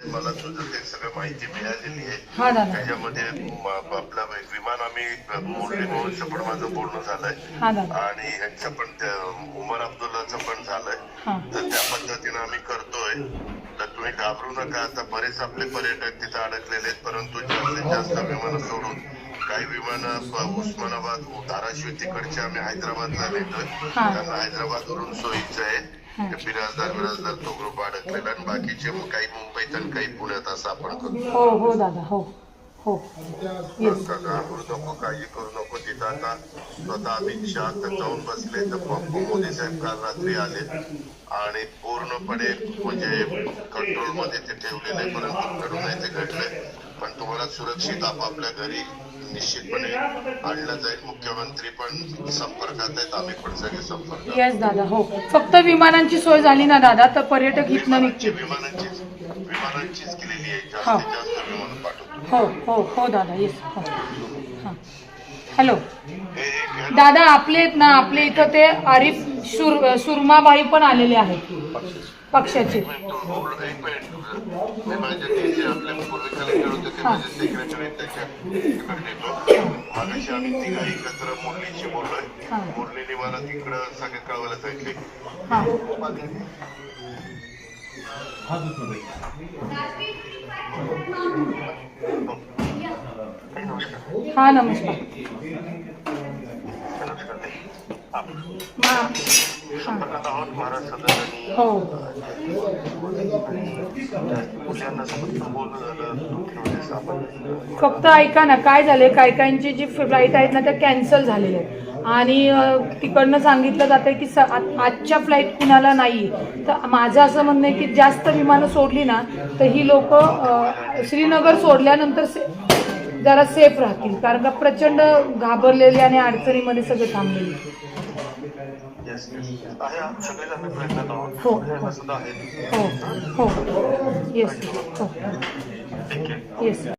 मला तुझं ते सगळं माहिती मिळालेली आहे त्याच्यामध्ये आपलं विमान आम्ही मुरली मोहनचं पण माझं बोलणं झालंय. आणि ह्यांचं पण उमर अब्दुल्लाचं पण झालंय. तर त्या पद्धतीनं आम्ही करतोय. तर तुम्ही घाबरू नका. आता बरेच आपले पर्यटक तिथे अडकलेले आहेत परंतु जास्तीत जास्त विमानं सोडून काही विमानं उस्मानाबाद धाराशिव तिकडचे आम्ही हैदराबादला नेतोय. त्यांना हैदराबाद वरून सोयीचं आहे. बिराजदार बिराजदार तो ग्रुप अडकलेला आणि बाकीचे मग काही मुंबईत आणि काही पुण्यात असं आपण करतो हो हो दादा हो हो येस का घाबरू नको काळजी करू नको तिथं आता स्वतः अमित शहा तर जाऊन बसले तर पप्पू मोदी साहेब काल रात्री आले आणि पूर्णपणे म्हणजे कंट्रोलमध्ये ते ठेवलेले परंतु घडू नये ते घडलंय पण तुम्हाला सुरक्षित आपापल्या घरी निश्चितपणे आणलं जाईल. मुख्यमंत्री पण संपर्कात आहेत. आम्ही पण सगळे संपर्कात येस दादा हो. फक्त विमानांची सोय झाली ना दादा? तर पर्यटक इथनं विमानांची निघतील विमानांचीच विमानांचीच केलेली आहे. हा. जास्तीत जास्त विमान पाठवतो. हो हो हो दादा. येस हो. हां. हॅलो हे एक दादा आपले आहेत ना आपले इथं ते आरिफ सुर सुरमाबाई पण आलेले आहेत. पक्षाचे. हां. नमस्कार मा हां संपर्कात आहोत महाराज सदस्यांनी हो मुलांना समस्त बोलणं झालं थोडेसं हो फक्त ऐका ना काय झाले काय काहींची जी फ्लाईट आहेत ना त्या कॅन्सल झालेल्या आहेत. आणि तिकडनं सांगितलं जातं की स आजच्या फ्लाईट कुणाला नाही तर माझं असं म्हणणं आहे की जास्त विमानं सोडली ना तर ही लोक श्रीनगर सोडल्यानंतर जरा सेफ राहतील कारण का प्रचंड घाबरलेली आणि अडचणीमध्ये सगळे थांबलेले हो. हो. हो. येस हो. येस